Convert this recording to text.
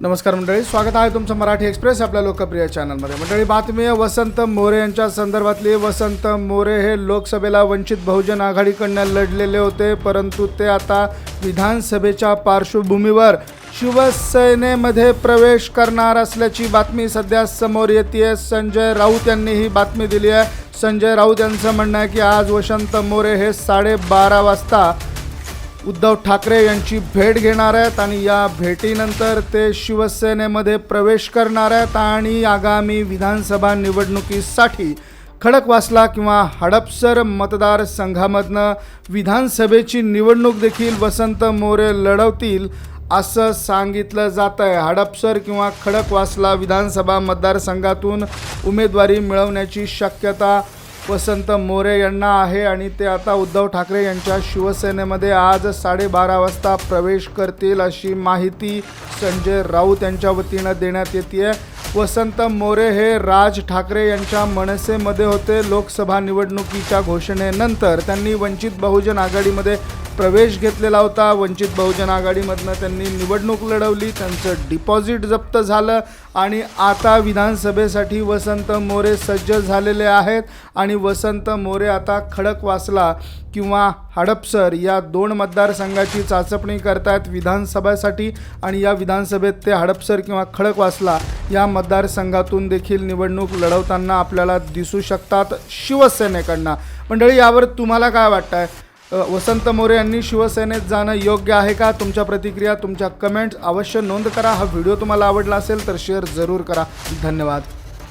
नमस्कार मंडळी स्वागत आहे तुमचं मराठी एक्सप्रेस आपल्या लोकप्रिय चॅनलमध्ये. मंडळी बातमी आहे वसंत मोरे यांच्या संदर्भातली. वसंत मोरे हे लोकसभेला वंचित बहुजन आघाडीकडनं लढलेले होते परंतु ते आता विधानसभेच्या पार्श्वभूमीवर शिवसेनेमध्ये प्रवेश करणार असल्याची बातमी सध्या समोर येते संजय राऊत यांनी ही बातमी दिली आहे. संजय राऊत यांचं म्हणणं आहे की आज वसंत मोरे हे साडेबारा वाजता उद्धव ठाकरे यांची भेट घेणार आहेत आणि या भेटीनंतर ते शिवसेनेमध्ये प्रवेश करणार आहेत आणि आगामी विधानसभा निवडणुकीसाठी खडकवासला किंवा हडपसर मतदारसंघामधनं विधानसभेची निवडणूक देखील वसंत मोरे लढवतील असं सांगितलं जात आहे. हडपसर किंवा खडकवासला विधानसभा मतदारसंघातून उमेदवारी मिळवण्याची शक्यता वसंत मोरे यांना आहे आणि ते आता उद्धव ठाकरे यांच्या शिवसेनेमध्ये आज साडेबारा वाजता प्रवेश करतील अशी माहिती संजय राऊत यांच्या वतीनं देण्यात येते आहे वसंत मोरे हे राज ठाकरे यांच्या मनसेमध्ये होते. लोकसभा निवडणुकीच्या घोषणेनंतर त्यांनी वंचित बहुजन आघाडीमध्ये प्रवेश घेतलेला होता. वंचित बहुजन आघाडीमधनं त्यांनी निवडणूक लढवली. त्यांचं डिपॉझिट जप्त झालं आणि आता विधानसभेसाठी वसंत मोरे सज्ज झालेले आहेत. आणि वसंत मोरे आता खडकवासला किंवा हडपसर या दोन मतदारसंघाची चाचपणी करतायत विधानसभेसाठी. आणि या विधानसभेत ते हडपसर किंवा खडकवासला या मतदारसंघातून देखील निवडणूक लढवताना आपल्याला दिसू शकतात शिवसेनेकडनं. मंडळी यावर तुम्हाला काय वाटतं आहे वसंत मोरे यांनी शिवसेनेत जाणं योग्य आहे का? तुमच्या प्रतिक्रिया तुमच्या कमेंट्स अवश्य नोंद करा. हा व्हिडिओ तुम्हाला आवडला असेल तर शेअर जरूर करा. धन्यवाद.